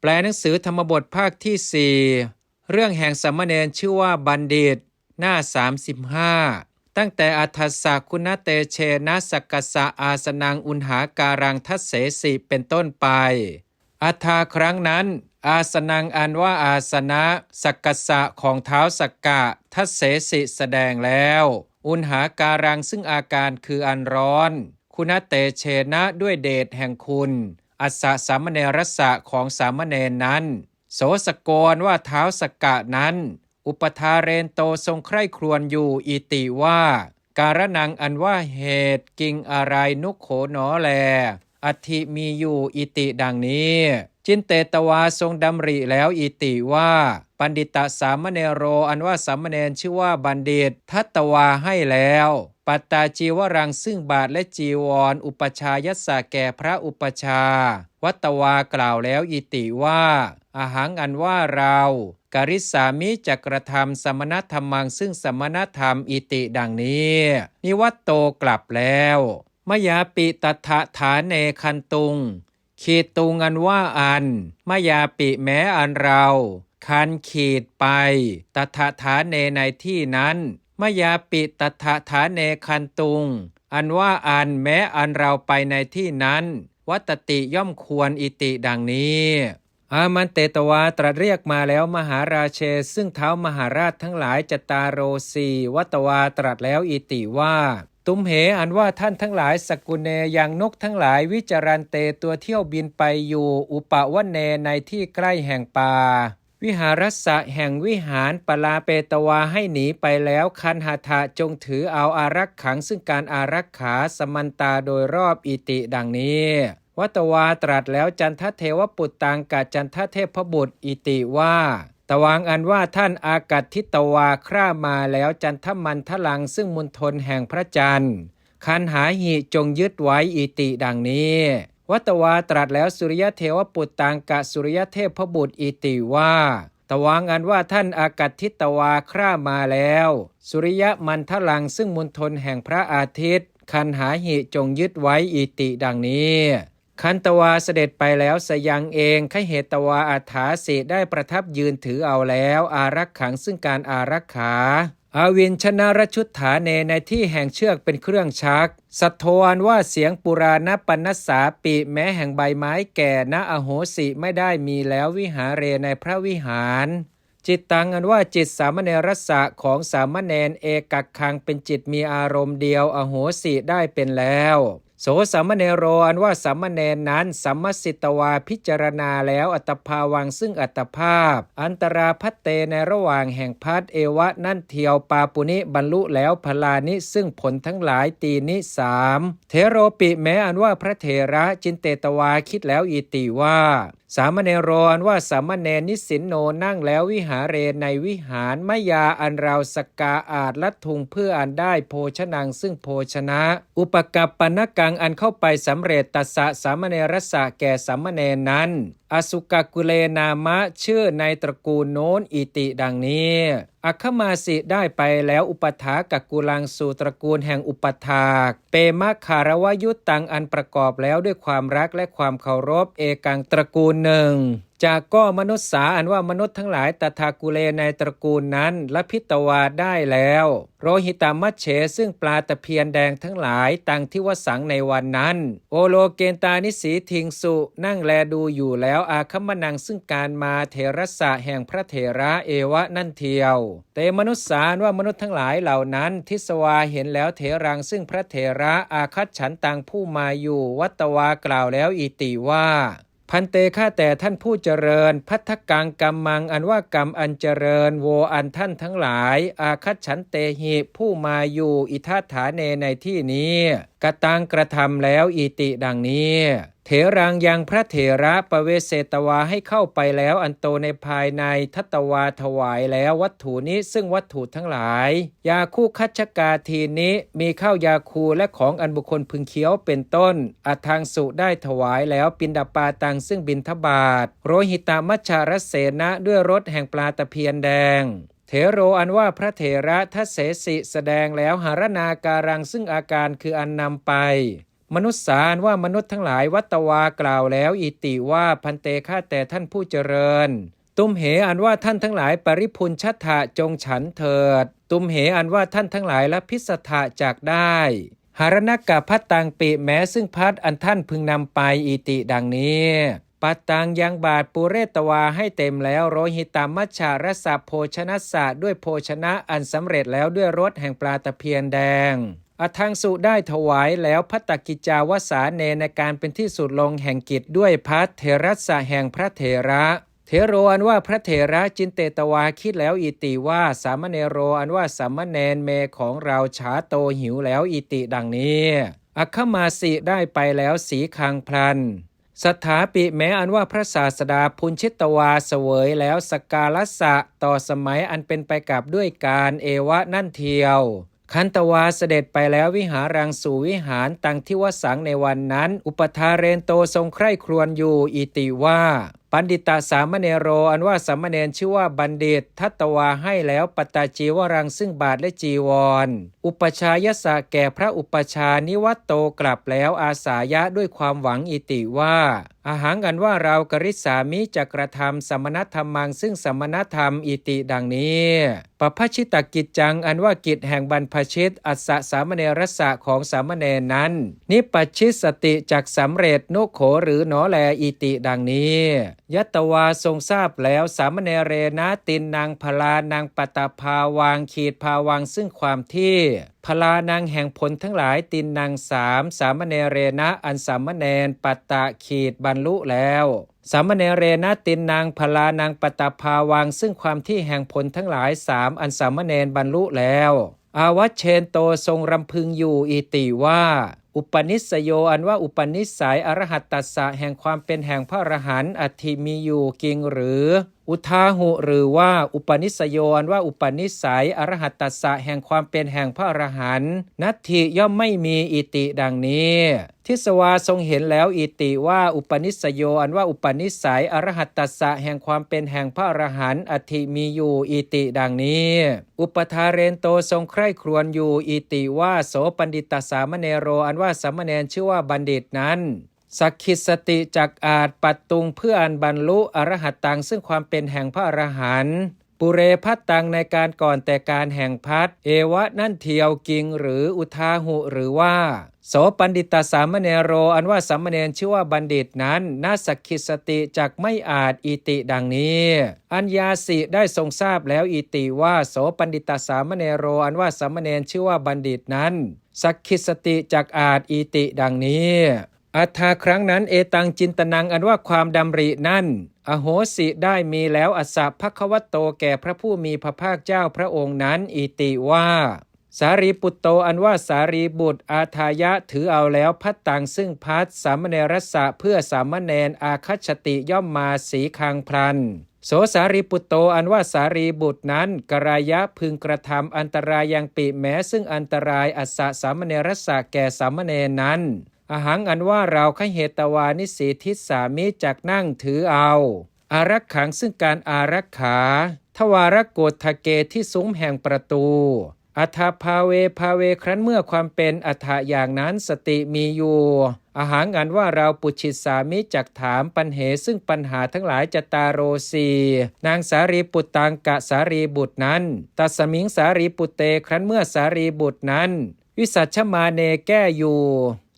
แปลหนังสือธรรมบทภาคที่สี่เรื่องแห่งสามเณรชื่อว่าบัณฑิต หน้า 35 ตั้งแต่อัฏสาคุณเตเชนะสกกสะอาสนังอุณหาการังทัศเสสิเป็นต้นไป อัธาครั้งนั้น อาสนังอันว่าอาสนะสักกสะของเท้าสักกะทัศเสสิแสดงแล้ว อุณหาการังซึ่งอาการคืออันร้อน คุณเตเชนะด้วยเดชแห่งคุณ อัสสะสามเณรสะของสามเณรนั้น โสสกรว่าเท้าสกกะนั้น อุปทาเรนโตทรงใคร่ครวญอยู่อิติว่า การนังอันว่าเหตุกิงอะไรนุโขหนอแล อธิมีอยู่อิติดังนี้ จินเตตวาทรงดำริแล้วอิติว่าปันดิตะสามเณโรอันว่าสามเณรชื่อว่าบัณฑิต ทัตตวาให้แล้ว ปัตตาจีวรังซึ่งบาทและจีวรอุปชายัสสะแก่พระอุปชา วัตวากล่าวแล้วอิติว่าอาหังอันว่าเรากริสามิจะกระทำสมณธรรมังซึ่งสมณธรรมอิติดังนี้นิวัตโตกลับแล้ว มยาปิตถะฐานเนคันตุง ขีดตุงอันว่าอันมยาปิแม้อันเรา คันขีดไปตถะฐานเนในที่นั้นมยาปิตถะฐานเนคันตุง อันว่าอันแม้อันเราไปในที่นั้น วัตติย่อมควรอิติดังนี้อามันเตตวาตรัสเรียกมาแล้วมหาราเช ซึ่งเท้ามหาราชทั้งหลายจตารโรสีวัตวาตรัสแล้วอิติว่า ตุมเหอันว่าท่านทั้งหลายสกุลเนยังนกทั้งหลายวิจารันเตตัวเที่ยวบินไปอยู่อุปวเนในที่ใกล้แห่งป่าวิหารสะแห่งวิหารปลาเปตวาให้หนีไปแล้วคันหาทะจงถือเอาอารักขังซึ่งการอารักขาสมันตาโดยรอบอิติดังนี้ วัตวาตรัสแล้วจันทเทวปุตตังกัจจันทเทพบุตรอิติว่า ตวางอันว่าท่านอากัตทิตวาคร่ามาแล้วจันทมันทลังซึ่งมุนทนแห่งพระจันทร์ คันหาหิจงยึดไว้อิติดังนี้ วัตวาตรัสแล้วสุริยเทวปุตตังกะสุริยเทพบุตรอิติว่าตวางอันว่าท่านอากัตทิตวาคร่ามาแล้ว สุริยมันทลังซึ่งมุนทนแห่งพระอาทิตย์ คันหาหิจงยึดไว้อิติดังนี้ คันตวาเสด็จไปแล้วสยังเองขเหตวาอัฏฐาสิได้ประทับยืนถือเอาแล้ว อารักขังซึ่งการอารักขาอาวินชนะรชุดฐาเนในที่แห่งเชือกเป็นเครื่องชัก สัทโทอันว่าเสียงปุราณปันนสาปิแม้แห่งใบไม้แก่ณอโหสิไม่ได้มีแล้ววิหาเรในพระวิหาร จิตตังอันว่าจิตสามเณรสะของสามเณรเอกักคังเป็นจิตมีอารมณ์เดียวอโหสิได้เป็นแล้ว โสสัมเนโรอันว่าสัมเนนนั้นสัมมสิตวาพิจารณาแล้วอัตภาวังซึ่งอัตภาพ อันตราพัตเตในระหว่างแห่งพัดเอวะนั่นเทียวปาปุนิบรรลุแล้วพลานิซึ่งผลทั้งหลายตีนิสามเทโรปิแม้อันว่าพระเถระจินเตตวาคิดแล้วอิติว่า สามเณรอนว่าสามเณรนิสินโนนั่งแล้ววิหารเรในวิหารมยาอันเราสกกาอาจลัดทุงเพื่ออันได้โภชนังซึ่งโภชนะ อุปกับปนกังอันเข้าไปสำเร็จตัสสะสามเณรสะแก่สามเณรนั้นอสุกกุเลนามะชื่อในตระกูลโน้นอิติดังนี้ อัคมาสิได้ไปแล้วอุปถากักุลังสู่ตระกูลแห่งอุปถาก เปมะคารวยุตตังอันประกอบแล้วด้วยความรักและความเคารพเอกังตระกูลหนึ่ง จากก็มนุษย์สาอันว่ามนุษย์ทั้งหลายตถากุเลในตระกูลนั้นละพิตวาได้แล้ว โรหิตามัชเฉซึ่งปลาตะเพียนแดงทั้งหลายตังที่วสังในวันนั้น โอโลเกนตานิสีทิงสุนั่งแลดูอยู่แล้วอาคมนังซึ่งการมาเทรสะแห่งพระเถระเอวะนั่นเทียวแต่มนุษย์สารว่ามนุษย์ทั้งหลายเหล่านั้น ทิสวาเห็นแล้วเถรังซึ่งพระเถระอาคัตฉันตังผู้มาอยู่วัตวากล่าวแล้วอิติว่า พันเตฆ่าแต่ท่านผู้เจริญ พัทธกังกรรมังอันว่ากรรมอันเจริญ โวอันท่านทั้งหลาย อาคัตฉันเตหิผู้มาอยู่อิทัฐานเนในที่นี้กระตังกระทำแล้วอิติดังนี้ เถรังยังพระเถระประเวเสตวาให้เข้าไปแล้วอันโตในภายในทัตวาถวายแล้ววัตถุนี้ซึ่งวัตถุทั้งหลาย ยาคู่คัชกาทีนี้มีข้าวยาคูและของอันบุคคลพึงเคี้ยวเป็นต้นอัทางสุได้ถวายแล้วปินดาปาตังซึ่งบินทบาท โรหิตามัชชารเสนะด้วยรถแห่งปลาตะเพียนแดงเถโรอันว่าพระเถระทัศเสสิแสดงแล้วหารนาการังซึ่งอาการคืออันนำไป มนุษย์สารว่ามนุษย์ทั้งหลายวัตวากล่าวแล้วอิติว่าพันเตฆ่าแต่ท่านผู้เจริญ ตุมเหอันว่าท่านทั้งหลายปริพุนชัตถะจงฉันเถิด ตุมเหอันว่าท่านทั้งหลายละพิสถะจากได้หารณกะพัตตังปิแม้ซึ่งพัดอันท่านพึงนำไปอิติดังนี้ปัตตังยังบาทปุเรตวาให้เต็มแล้วโรหิตามัชชารสะโภชนะสะด้วยโภชนะอันสำเร็จแล้วด้วยรสแห่งปลาตะเพียนแดง อทังสุได้ถวายแล้วพัตตกิจาวสาเนในการเป็นที่สุดลงแห่งกิจด้วยพัทเทรัสะแห่งพระเถระ เทโรอันว่าพระเถระจินเตตวาคิดแล้วอิติว่าสามเณโรอันว่าสามเณรเมของเราฉาโตหิวแล้วอิติดังนี้อัคคมาสิได้ไปแล้วสีคังพลันสถาปิแม้อันว่าพระศาสดาพุนชิตวาเสวยแล้วสกกาลสะต่อสมัยอันเป็นไปกับด้วยการเอวะนั่นเทียว คันตวาเสด็จไปแล้ววิหารังสู่วิหารตังทิวสังในวันนั้น อุปทาเรนโตทรงใคร่ครวญอยู่อิติว่า ปันดิตาสามเณโรอันว่าสามเณรชื่อว่าบัณฑิต ทัตตวาให้แล้วปตาจีวรังซึ่งบาทและจีวร อุปชายสะแก่พระอุปชานิวัตโตกลับแล้วอาสายะด้วยความหวังอิติว่า อาหางกันว่าเรากริษสามิจะกระทำสมณธรรมัง ซึ่งสมณธรรมอิติดังนี้ปภชิตกิจจังอันว่ากิจแห่งบรรพชิต อัศสามเณรสะของสามเณรนั้น นิปัชชิสติจากสำเร็จนุโขหรือหนอแลอิติดังนี้ ยัตวาทรงทราบแล้ว สามเณเรนะตินนางพลานางปตภาวางขีดภาวังซึ่งความที่พลานางแห่งผลทั้งหลายตินนางสามสามเณเรนะอันสามเณรปตะขีดบรรลุแล้วสามเณเรนะตินนางพลานางปตภาวังซึ่งความที่แห่งผลทั้งหลายสามอันสามเณรบรรลุแล้วอาวัชเชนโตทรงรำพึงอยู่อิติว่า อุปนิสโยอันว่าอุปนิสัยอรหัตตัสสะแห่งความเป็นแห่งพระอรหันต์อธิมีอยู่กิงหรือ อุทาหุหรือว่าอุปนิสโยอนว่าอุปนิสัยอรหัตตสะแห่งความเป็นแห่งพระอรหันต์นัตถิย่อมไม่มีอิติดังนี้ทิสวาทรงเห็นแล้วอิติว่าอุปนิสโยอันว่าอุปนิสัยอรหัตตสะแห่งความเป็นแห่งพระอรหันต์อัตถิมีอยู่อิติดังนี้ อุปทาเรนโตทรงใคร่ครวญอยู่อิติว่าโสปันดิตสามเณโรอันว่าสามเณรชื่อว่าบัณฑิตนั้น สักขิสติจักอาจปัดตุงเพื่ออันบรรลุอรหัตตังซึ่งความเป็นแห่งพระอรหันต์ปุเรพัตตังในการก่อนแต่การแห่งพัดเอวะนั่นเทียวกิงหรืออุทาหุหรือว่า โสปันดิตาสามเณโร อันว่าสามเณรชื่อว่าบัณฑิตนั้นน่าสักขิสติจักไม่อาจอิติดังนี้ อัญญาสิได้ทรงทราบแล้วอิติว่า โสปันดิตาสามเณโร อันว่าสามเณรชื่อว่าบัณฑิตนั้นสักขิสติจักอาจอิติดังนี้ อัฏฐาครั้งนั้นเอตังจินตนังอันว่าความดำรินั่น อโหสิได้มีแล้วอัสสะภควตโตแก่พระผู้มีพระภาคเจ้าพระองค์นั้น อิติว่า สารีปุตโตอันว่าสารีบุตรอาทายะถือเอาแล้วพัดตังซึ่งพัดสามเณรสะเพื่อสามเณรอาคัชติย่อมมาสีคังพลันโสสารีปุตโตอันว่าสารีบุตรนั้น กรายะพึงกระทำอันตรายยังปีแม้ซึ่งอันตรายอัสสะสามเณรสะแก่สามเณรนั้น อาหังอันว่าเราขเหตวานิสีทิสามิจักนั่งถือเอา อารักขังซึ่งการอารักขา ทวารโกฏทเกที่ซุ้มแห่งประตูอัฐาภาเวภาเวครั้นเมื่อความเป็นอัฐะอย่างนั้นสติมีอยู่อาหารอันว่าเราปุชิตสามิจักถามปัญเหซึ่งปัญหาทั้งหลายจตารโรสีนางสารีปุตตังกะสารีบุตรนั้นตัสมิงสารีปุตเตครั้นเมื่อสารีบุตรนั้น วิสัชมาเนแก้อยู่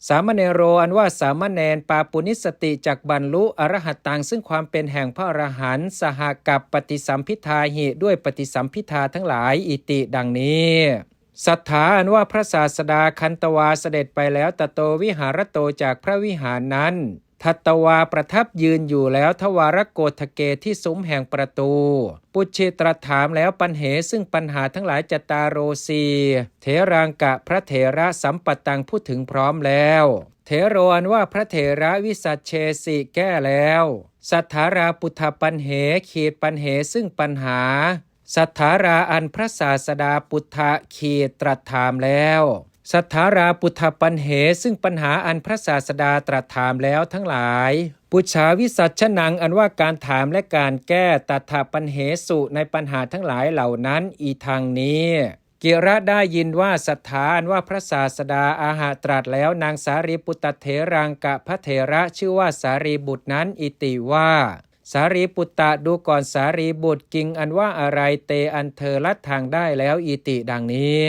สามเณโรอันว่าสามเณรปาปุนิสติจากบรรลุอรหัตตังซึ่งความเป็นแห่งพระอรหันต์สหกับปฏิสัมพิทาหิด้วยปฏิสัมพิทาทั้งหลายอิติดังนี้สัทธาอันว่าพระศาสดาคันตวาเสด็จไปแล้วตโตวิหารโตจากพระวิหารนั้น ทัตตวาประทับยืนอยู่แล้วทวารโกฏเกที่ซุ้มแห่งประตู ปุชเชตรถามแล้วปัญเหซึ่งปัญหาทั้งหลายจตารโรสีเถรังกะพระเถระสัมปตังพูดถึงพร้อมแล้ว เถโรอนว่าพระเถระวิสัชเชสิแก้แล้ว สัทธาราปุถปัญเหขีดปัญเหซึ่งปัญหาสัทธาราอันพระศาสดาปุถะขีดตรัสถามแล้ว สัทธาราปุถปัญเหซึ่งปัญหาอันพระศาสดาตรัสถามแล้วทั้งหลาย ปุชาวิสัชนังอันว่าการถามและการแก้ตัถาปัญเหสุในปัญหาทั้งหลายเหล่านั้นอีทางนี้กิระได้ยินว่าสถานว่าพระศาสดาอาหาตรัสแล้วนางสารีปุตตเถรังกะพระเถระชื่อว่าสารีบุตรนั้นอิติว่า สารีปุตตะดูก่อนสารีบุตรกิงอันว่าอะไรเตอันเธอลัดทางได้แล้วอิติดังนี้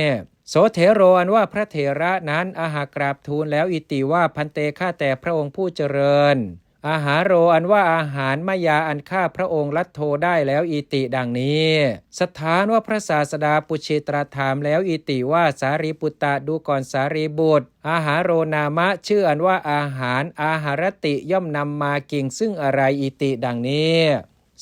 โสเถโรอันว่าพระเถระนั้นอาหากราบทูลแล้วอิติว่าพันเตข้าแต่พระองค์ผู้เจริญ อาหารโรอันว่าอาหารมายาอันข้าพระองค์ลัดโทได้แล้วอิติดังนี้ สถานว่าพระศาสดาปุชิตรถามแล้วอิติว่าสารีปุตตะดูก่อนสารีบุตร อาหารโรนามะชื่ออันว่าอาหารอาหารติย่อมนำมากิงซึ่งอะไรอิติดังนี้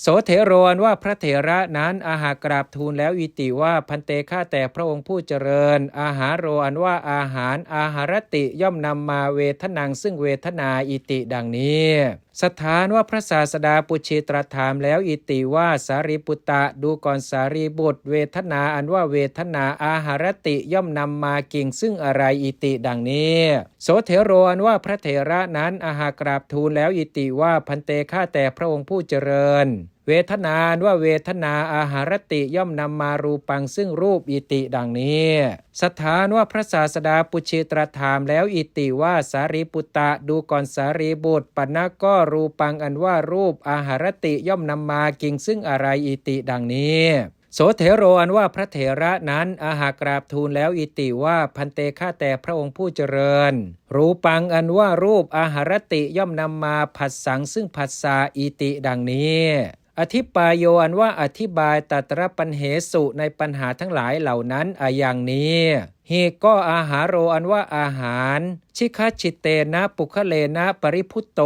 โสเถโรอนว่าพระเถระนั้นอาหากราบทูลแล้วอิติว่าพันเตฆ่าแต่พระองค์ผู้เจริญ อาหารโรอันว่าอาหารอาหารติย่อมนำมาเวทนังซึ่งเวทนาอิติดังนี้ สถานว่าพระศาสดาปุชิตรถามแล้วอิติว่าสารีปุตตะดูก่อนสารีบุตร เวทนาอันว่าเวทนาอาหารติย่อมนำมากิ่งซึ่งอะไรอิติดังนี้ โสเถโรอันว่าพระเถระนั้นอาหากราบทูลแล้วอิติว่าพันเตฆ่าแต่พระองค์ผู้เจริญ เวทนานว่าเวทนาอาหารติย่อมนำมารูปังซึ่งรูปอิติดังนี้ สถานว่าพระศาสดาปุชิตรถามแล้วอิติว่าสารีปุตตะดูก่อนสารีบุตรปัณก็รูปังอันว่ารูปอาหารติย่อมนำมากิงซึ่งอะไรอิติดังนี้โสเถโรอันว่าพระเถระนั้นอาหากราบทูลแล้วอิติว่าพันเตข้าแต่พระองค์ผู้เจริญ รูปังอันว่ารูปอาหารติย่อมนำมาผัสสังซึ่งผัสสาอิติดังนี้ อธิปายโยอันว่าอธิบายตัตรปัญเหสุในปัญหาทั้งหลายเหล่านั้นอาอย่างนี้เฮก็อาหารโรอันว่าอาหาร ชิคาชิเตนะปุคเลนะปริพุตโต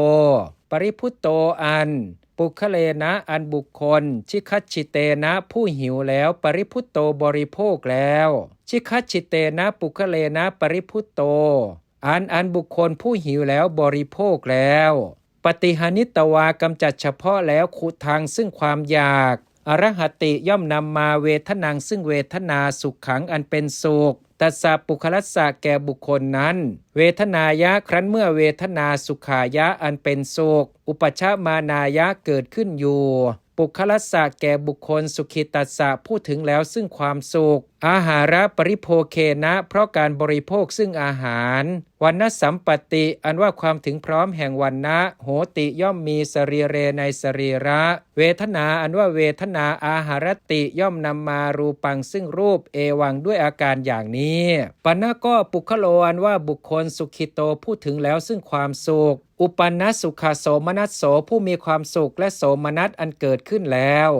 ปริพุตโตอัน ปุคเลนะอันบุคคล ชิคัตชิเตนะผู้หิวแล้ว ปริพุตโตบริโภคแล้ว ชิคัตชิเตนะปุคเลนะปริพุตโต อันอันบุคคลผู้หิวแล้วบริโภคแล้ว ปฏิหานิตวากำจัดเฉพาะแล้วขุทางซึ่งความอยาก อรหัติย่อมนำมาเวทนางซึ่งเวทนาสุขขังอันเป็นสุขตัสสะปุคลัสสะแก่บุคคลนั้น เวทนายะครั้นเมื่อเวทนาสุขายะอันเป็นสุขอุปชามานายะเกิดขึ้นอยู่ ปุคลัสะแก่บุคคลสุขิตัสสะพูดถึงแล้วซึ่งความสุข อาหาระปริโภเคนะ เพราะการบริโภคซึ่งอาหารวันนสัมปติอันว่าความถึงพร้อมแห่งวันนะโหติย่อมมีสรีเรในสรีระ เวทนาอันว่าเวทนาอาหารติย่อมนำมารูปังซึ่งรูปเอวังด้วยอาการอย่างนี้ ปัณณก็ปุคโลอันว่าบุคคลสุขิโตพูดถึงแล้วซึ่งความสุข อุปนนสุขโสมนัสโสผู้มีความสุขและโสมนัสอันเกิดขึ้นแล้ว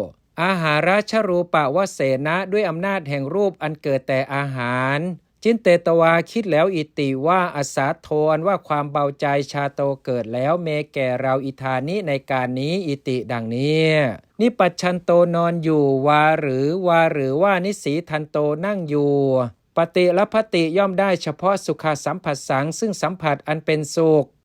อาหาราชรูปะวเสนะด้วยอำนาจแห่งรูปอันเกิดแต่อาหาร จินเตตวาคิดแล้วอิติว่าอาสาโทนว่าความเบาใจชาโตเกิดแล้วเมแก่เราอิธานิในการนี้อิติดังนี้นิปัจชันโตนอนอยู่วาหรือวาหรือว่านิสีทันโตนั่งอยู่ปฏิละพติย่อมได้เฉพาะสุขสัมผัสสังซึ่งสัมผัสอันเป็นสุข